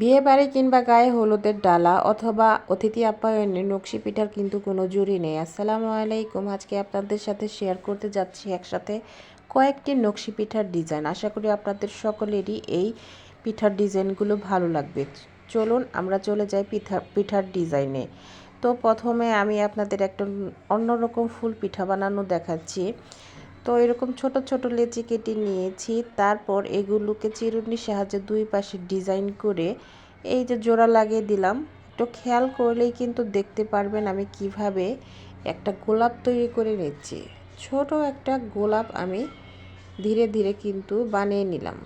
বিয়ে বাড়ি কিংবা গায়ে হলুদের ডালা অথবা অতিথি আপ্যায়নে নকশি পিঠার কিন্তু কোনো জুড়ি নেই। আসসালামু আলাইকুম। আজকে আপনাদের সাথে শেয়ার করতে যাচ্ছি একসাথে কয়েকটি নকশি পিঠার ডিজাইন আশা করি আপনাদের সকলেরই এই পিঠার ডিজাইনগুলো ভালো লাগবে। চলুন, আমরা চলে যাই পিঠা, পিঠার ডিজাইনে তো প্রথমে আমি আপনাদের একটা অন্যরকম ফুল পিঠা বানানো দেখাচ্ছি। তো এরকম ছোট ছোট লেচি কেটে নিয়েছি, তারপর এগুলোকে চিরুনির সাহায্যে দুই পাশে ডিজাইন করে এই যে জোড়া লাগিয়ে দিলাম। একটু খেয়াল করলেই কিন্তু দেখতে পারবেন আমি কীভাবে একটা গোলাপ তৈরি করে নিচ্ছি। ছোট একটা গোলাপ আমি ধীরে ধীরে কিন্তু বানিয়ে নিলাম।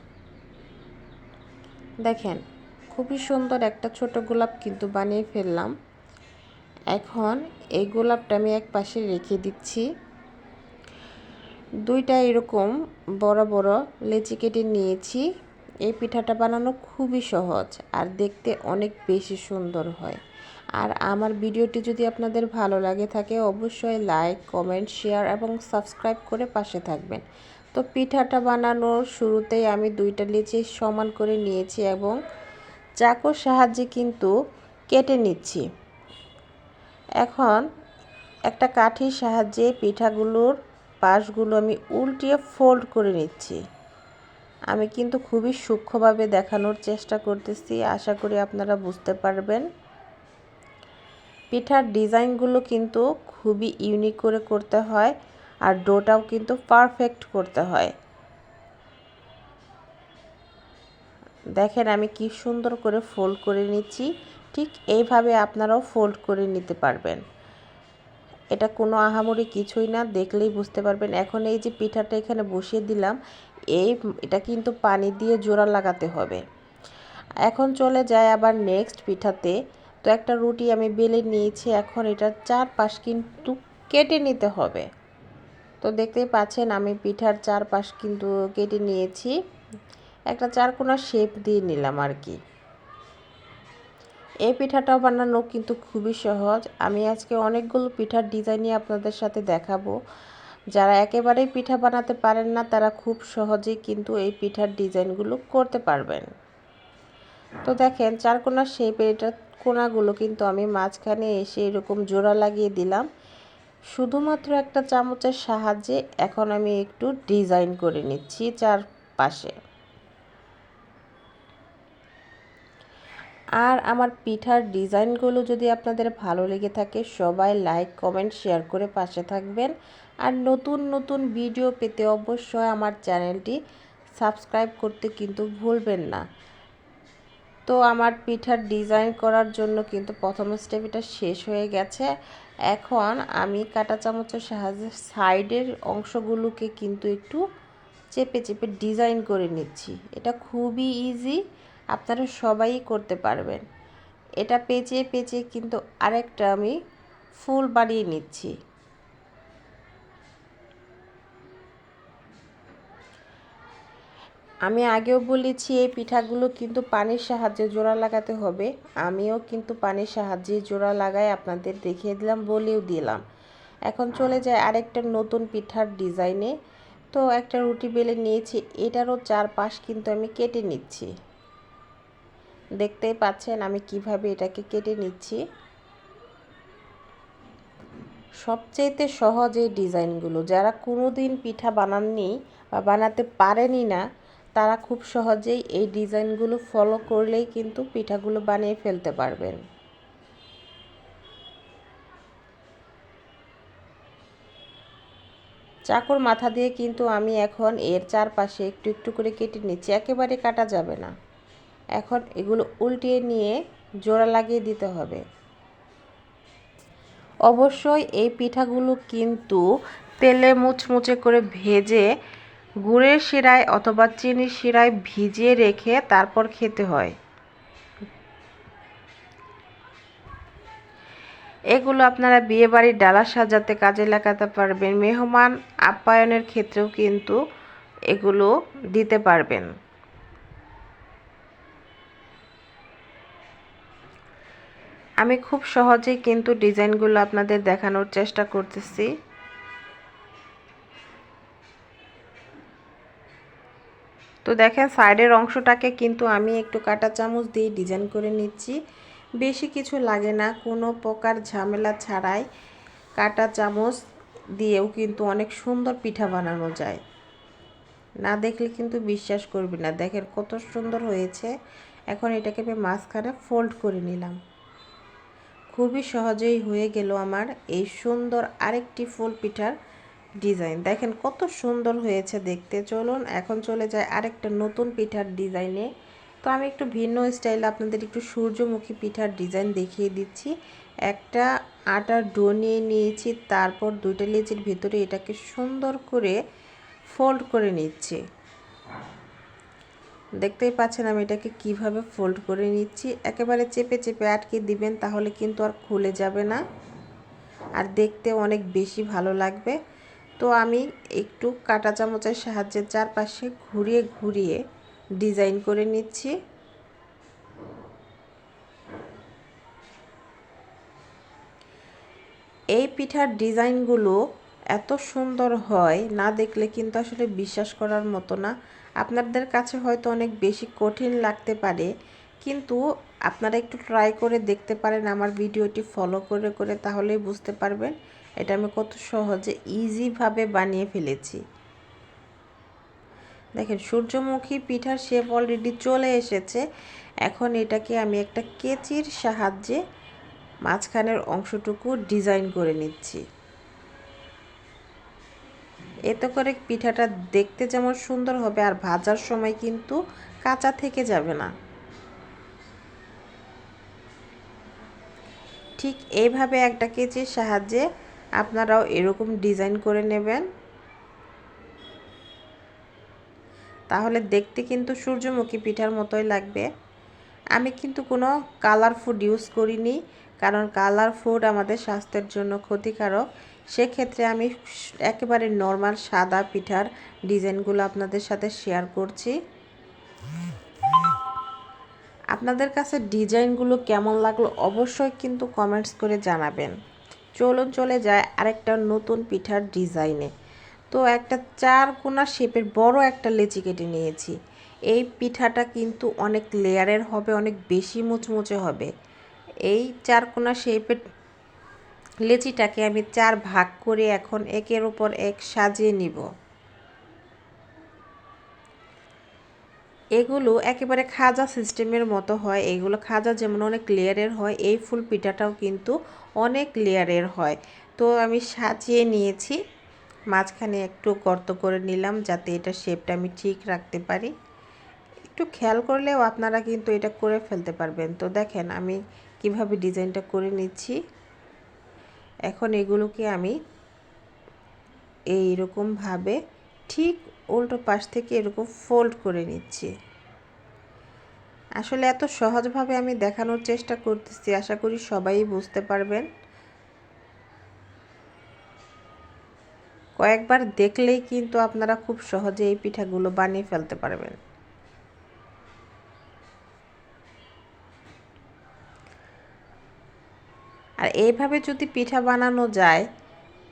দেখেন, খুবই সুন্দর একটা ছোট গোলাপ কিন্তু বানিয়ে ফেললাম। এখন এই গোলাপটা আমি এক পাশে রেখে দিচ্ছি। দুইটা এরকম বড় বড় লেচি কেটে নিয়েছি। এই পিঠাটা বানানো খুবই সহজ আর দেখতে অনেক বেশি সুন্দর হয়। আর আমার ভিডিওটি যদি আপনাদের ভালো লাগে থাকে, অবশ্যই লাইক, কমেন্ট, শেয়ার এবং সাবস্ক্রাইব করে পাশে থাকবেন। তো পিঠাটা বানানোর শুরুতেই আমি দুইটা লিচি সমান করে নিয়েছি এবং চাকুর সাহায্যে কিন্তু কেটে নিচ্ছি। এখন একটা কাঠির সাহায্যে পিঠাগুলোর পাশগুলো আমি উল্টিয়ে ফোল্ড করে নিচ্ছি। আমি কিন্তু খুবই সূক্ষ্মভাবে দেখানোর চেষ্টা করতেছি, আশা করি আপনারা বুঝতে পারবেন। পিঠার ডিজাইনগুলো কিন্তু খুবই ইউনিক করে করতে হয় আর ডোটাও কিন্তু পারফেক্ট করতে হয়। দেখেন আমি কি সুন্দর করে ফোল্ড করে নিচ্ছি, ঠিক এইভাবে আপনারাও ফোল্ড করে নিতে পারবেন। এটা কোনো আহামরি কিছুই না, দেখলেই বুঝতে পারবেন। এখন এই যে পিঠাটা এখানে বসিয়ে দিলাম, এই এটা কিন্তু পানি দিয়ে জোড়া লাগাতে হবে। এখন চলে যায় আবার নেক্সট পিঠাতে। তো একটা রুটি আমি বেলে নিয়েছি, এখন এটার চারপাশ কিন্তু কেটে নিতে হবে। তো দেখতেই পাচ্ছেন আমি পিঠার চারপাশ কিন্তু কেটে নিয়েছি। একটা চারকোনা শেপ দিয়ে নিলাম আর কি। এই পিঠাটাও বানানো কিন্তু খুবই সহজ। আমি আজকে অনেকগুলো পিঠার ডিজাইন নিয়ে আপনাদের সাথে দেখাবো। যারা একেবারেই পিঠা বানাতে পারেন না, তারা খুব সহজেই কিন্তু এই পিঠার ডিজাইনগুলো করতে পারবেন। তো দেখেন, চারকোনা শেপের এটা কোনাগুলো কিন্তু আমি মাঝখানে এসে এরকম জোড়া লাগিয়ে দিলাম। শুধুমাত্র একটা চামচের সাহায্যে এখন আমি একটু ডিজাইন করে নিচ্ছি চারপাশে। আর আমার পিঠার ডিজাইনগুলো যদি আপনাদের ভালো লেগে থাকে, সবাই লাইক কমেন্ট শেয়ার করে পাশে থাকবেন। আর নতুন নতুন ভিডিও পেতে অবশ্যই আমার চ্যানেলটি সাবস্ক্রাইব করতে কিন্তু ভুলবেন না। তো আমার পিঠার ডিজাইন করার জন্য কিন্তু প্রথম স্টেপ এটা শেষ হয়ে গেছে। এখন আমি কাটা চামচের সাহায্যে সাইডের অংশগুলোকে কিন্তু একটু চেপে চেপে ডিজাইন করে নিচ্ছি। এটা খুবই ইজি আপনারা সবাই করতে পারবেন। এটা পেঁচিয়ে পেঁচিয়ে কিন্তু আরেকটা আমি ফুল বানিয়ে নিচ্ছি। আমি আগেও বলেছি, এই পিঠাগুলো কিন্তু পানির সাহায্যে জোড়া লাগাতে হবে। আমিও কিন্তু পানির সাহায্যে জোড়া লাগাই, আপনাদের দেখিয়ে দিলাম, বলেও দিলাম। এখন চলে যায় আরেকটা নতুন পিঠার ডিজাইনে। তো একটা রুটি বেলে নিয়েছি, এটারও চারপাশ কিন্তু আমি কেটে নিচ্ছি। দেখতেই পাচ্ছেন আমি কীভাবে এটাকে কেটে নিচ্ছি। সবচেয়েতে সহজ এই ডিজাইনগুলো। যারা কোনো দিন পিঠা বানাননি বা বানাতে পারেনি না, তারা খুব সহজেই এই ডিজাইনগুলো ফলো করলেই কিন্তু পিঠাগুলো বানিয়ে ফেলতে পারবেন। চাকুর মাথা দিয়ে কিন্তু আমি এখন এর চারপাশে একটু একটু করে কেটে নিচ্ছি। একেবারে কাটা যাবে না। এখন এগুলো উল্টিয়ে নিয়ে জোড়া লাগিয়ে দিতে হবে। অবশ্যই এই পিঠাগুলো কিন্তু তেলে মুচমুচে করে ভেজে গুড়ের শিরায় অথবা চিনির শিরায় ভিজিয়ে রেখে তারপর খেতে হয়। এগুলো আপনারা বিয়েবাড়ির ডালা সাজাতে কাজে লাগাতে পারবেন, মেহমান আপ্যায়নের ক্ষেত্রেও কিন্তু এগুলো দিতে পারবেন। আমি খুব সহজেই কিন্তু ডিজাইনগুলো আপনাদের দেখানোর চেষ্টা করতেছি। তো দেখেন, সাইডের অংশটাকে কিন্তু আমি একটু কাটা চামচ দিয়ে ডিজাইন করে নিচ্ছি। বেশি কিছু লাগে না, কোনো প্রকার ঝামেলা ছাড়াই কাটা চামচ দিয়েও কিন্তু অনেক সুন্দর পিঠা বানানো যায়। না দেখলে কিন্তু বিশ্বাস করবি না। দেখেন কত সুন্দর হয়েছে। এখন এটাকে আমি মাঝখানে ফোল্ড করে নিলাম। খুবই সহজেই হয়ে গেল আমার এই সুন্দর আরেকটি ফুল পিঠার ডিজাইন। দেখেন কত সুন্দর হয়েছে দেখতে। চলুন, এখন চলে যায় আরেকটা নতুন পিঠার ডিজাইনে। তো আমি একটু ভিন্ন স্টাইলে আপনাদের একটু সূর্যমুখী পিঠার ডিজাইন দেখিয়ে দিচ্ছি। একটা আটার ডো নিয়ে নিয়েছি, তারপর দুইটা লেচির ভিতরে এটাকে সুন্দর করে ফোল্ড করে নিচ্ছি। দেখতেই পাচ্ছেন আমি এটাকে কীভাবে ফোল্ড করে নিচ্ছি। একেবারে চেপে চেপে আটকে দিবেন, তাহলে কিন্তু আর খুলে যাবে না। আর দেখতে অনেক বেশি ভালো লাগবে। তো আমি একটু কাটা চামচের সাহায্যে চারপাশে ঘুরিয়ে ঘুরিয়ে ডিজাইন করে নিচ্ছি। এই পিঠার ডিজাইনগুলো এত সুন্দর হয়, না দেখলে কিন্তু আসলে বিশ্বাস করার মতো না। আপনাদের কাছে হয়তো অনেক বেশি কঠিন লাগতে পারে, কিন্তু আপনারা একটু ট্রাই করে দেখতে পারেন আমার ভিডিওটি ফলো করে করে তাহলেই বুঝতে পারবেন। এটা আমি কত সহজে ইজিভাবে বানিয়ে ফেলেছি। দেখেন, সূর্যমুখী পিঠার শেপ অলরেডি চলে এসেছে। এখন এটাকে আমি একটা কেচির সাহায্যে মাঝখানের অংশটুকু ডিজাইন করে নিচ্ছি। এতে করে পিঠাটা দেখতে যেমন সুন্দর হবে আর ভাজার সময় কিন্তু কাঁচা থেকে যাবে না। ঠিক এইভাবে একটা কেচির সাহায্যে আপনারাও এরকম ডিজাইন করে নেবেন। তাহলে দেখতে কিন্তু সূর্যমুখী পিঠার মতোই লাগবে। আমি কিন্তু কোনো কালার ফুড ইউজ করিনি, কারণ কালার ফুড আমাদের স্বাস্থ্যের জন্য ক্ষতিকারক। সেক্ষেত্রে আমি একেবারে নর্মাল সাদা পিঠার ডিজাইনগুলো আপনাদের সাথে শেয়ার করছি। আপনাদের কাছে ডিজাইনগুলো কেমন লাগল অবশ্যই কিন্তু কমেন্টস করে জানাবেন। চলুন চলে যায় আরেকটা নতুন পিঠার ডিজাইনে তো একটা চার কোনা শেপের বড় একটা লেচি কেটে নিয়েছি। এই পিঠাটা কিন্তু অনেক লেয়ারের হবে, অনেক বেশি মুচমুচে হবে। এই চার কোনা শেপের লেচিটাকে আমি চার ভাগ করে এখন একের উপর এক সাজিয়ে নিব। এগুলো একেবারে খাজা সিস্টেমের মতো হয়। এগুলো খাজা যেমন অনেক লেয়ারের হয়, এই ফুল পিঠাটাও কিন্তু অনেক লেয়ারের হয়। তো আমি সাজিয়ে নিয়েছি। মাঝখানে একটু গর্ত করে নিলাম যাতে এটা শেপটা আমি ঠিক রাখতে পারি। একটু খেয়াল করলেও আপনারা কিন্তু এটা করে ফেলতে পারবেন। তো দেখেন আমি কীভাবে ডিজাইনটা করে নিচ্ছি। এখন এগুলোকে আমি এইরকমভাবে ঠিক উল্টো পাশ থেকে এরকম ফোল্ড করে নিচ্ছি। আসলে এত সহজভাবে আমি দেখানোর চেষ্টা করতেছি, আশা করি সবাই বুঝতে পারবেন। কয়েকবার দেখলেই কিন্তু আপনারা খুব সহজে এই পিঠাগুলো বানিয়ে ফেলতে পারবেন। আর এইভাবে যদি পিঠা বানানো যায়,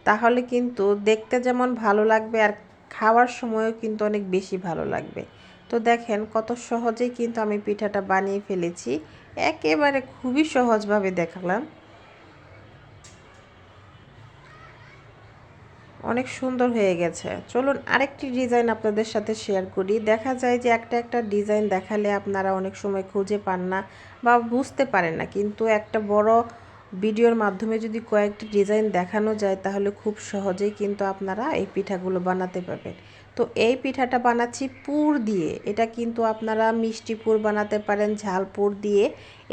তাহলে কিন্তু দেখতে যেমন ভালো লাগবে আর খাওয়ার সময়ও কিন্তু অনেক বেশি ভালো লাগবে। তো দেখেন কত সহজেই কিন্তু আমি পিঠাটা বানিয়ে ফেলেছি। একেবারে খুবই সহজভাবে দেখালাম। অনেক সুন্দর হয়ে গেছে। চলুন আরেকটি ডিজাইন আপনাদের সাথে শেয়ার করি। দেখা যায় যে একটা একটা ডিজাইন দেখালে আপনারা অনেক সময় খুঁজে পান না বা বুঝতে পারেন না। কিন্তু একটা বড় ভিডিওর মাধ্যমে যদি কয়েকটি ডিজাইন দেখানো যায়, তাহলে খুব সহজেই কিন্তু আপনারা এই পিঠাগুলো বানাতে পারবেন। তো এই পিঠাটা বানাচ্ছি পুর দিয়ে। এটা কিন্তু আপনারা মিষ্টি পুর বানাতে পারেন, ঝাল পুর দিয়ে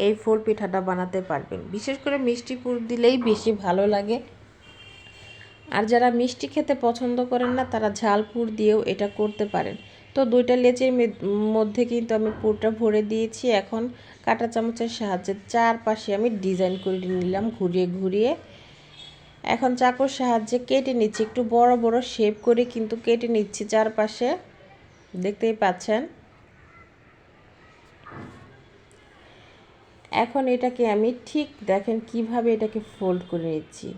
এই ফুল পিঠাটা বানাতে পারবেন। বিশেষ করে মিষ্টি পুর দিলেই বেশি ভালো লাগে। আর যারা মিষ্টি খেতে পছন্দ করেন না, তারা ঝাল পুর দিয়েও এটা করতে পারেন। তো দুইটা লেচের মধ্যে কিন্তু আমি পুরটা ভরে দিয়েছি। এখন কাটা চামচের সাহায্যে চারপাশে আমি ডিজাইন করে নিলাম ঘুরিয়ে ঘুরিয়ে। এখন চাকুর সাহায্যে কেটে নিচ্ছি, একটু বড় বড় শেপ করে কিন্তু কেটে নিচ্ছি চারপাশে। দেখতেই পাচ্ছেন? এখন এটাকে আমি ঠিক দেখেন কীভাবে এটাকে ফোল্ড করে নিচ্ছি।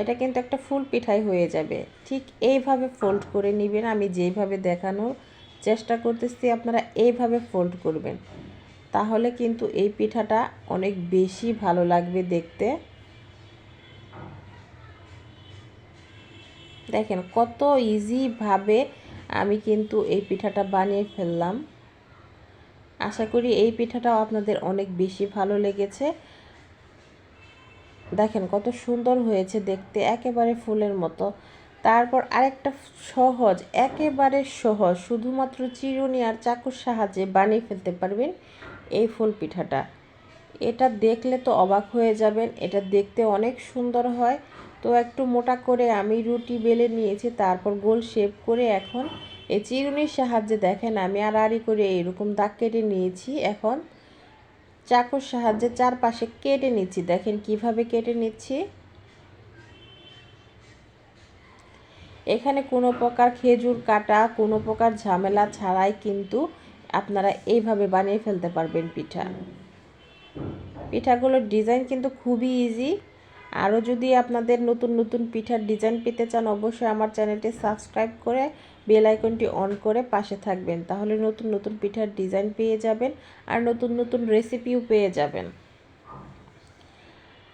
এটা কিন্তু একটা ফুল পিঠাই হয়ে যাবে। ঠিক এইভাবে ফোল্ড করে নেবেন, আমি যেইভাবে দেখানোর চেষ্টা করতেছি, আপনারা এইভাবে ফোল্ড করবেন। তাহলে কিন্তু এই পিঠাটা অনেক বেশি ভালো লাগবে দেখতে। দেখেন কত ইজিভাবে আমি কিন্তু এই পিঠাটা বানিয়ে ফেললাম। আশা করি এই পিঠাটাও আপনাদের অনেক বেশি ভালো লেগেছে। দেখেন কত সুন্দর হয়েছে দেখতে, একেবারে ফুলের মতো। তারপর আরেকটা সহজ, একেবারে সহজ, শুধুমাত্র চিরুনি আর চাকুর সাহায্যে বানিয়ে ফেলতে পারবেন। এই ফুল পিঠাটা। এটা দেখলে তো অবাক হয়ে যাবেন, এটা দেখতে অনেক সুন্দর হয়। তো একটু মোটা করে আমি রুটি বেলে নিয়েছি, তারপর গোল শেপ করে এখন এই চিরুনির সাহায্যে দেখেন আমি আড়াআড়ি করে এরকম দাগ কেটে নিয়েছি, এখন চাকুর সাহায্যে চারপাশে কেটে নিচ্ছি। দেখেন কীভাবে কেটে নিচ্ছি। এখানে কোনো প্রকার খেজুর কাটা, কোনো প্রকার ঝামেলা ছাড়াই কিন্তু আপনারা এইভাবে বানিয়ে ফেলতে পারবেন পিঠা। পিঠাগুলোর ডিজাইন কিন্তু খুবই ইজি আরও যদি আপনাদের নতুন নতুন পিঠার ডিজাইন পেতে চান, অবশ্যই আমার চ্যানেলটি সাবস্ক্রাইব করে বেল আইকনটি অন করে পাশে থাকবেন। তাহলে নতুন নতুন পিঠার ডিজাইন পেয়ে যাবেন আর নতুন নতুন রেসিপিও পেয়ে যাবেন।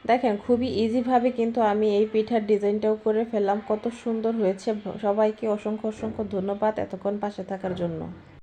দেখেন, খুবই ইজিভাবে কিন্তু আমি এই পিঠার ডিজাইনটাও করে ফেললাম। কত সুন্দর হয়েছে। সবাইকে অসংখ্য অসংখ্য ধন্যবাদ এতক্ষণ পাশে থাকার জন্য।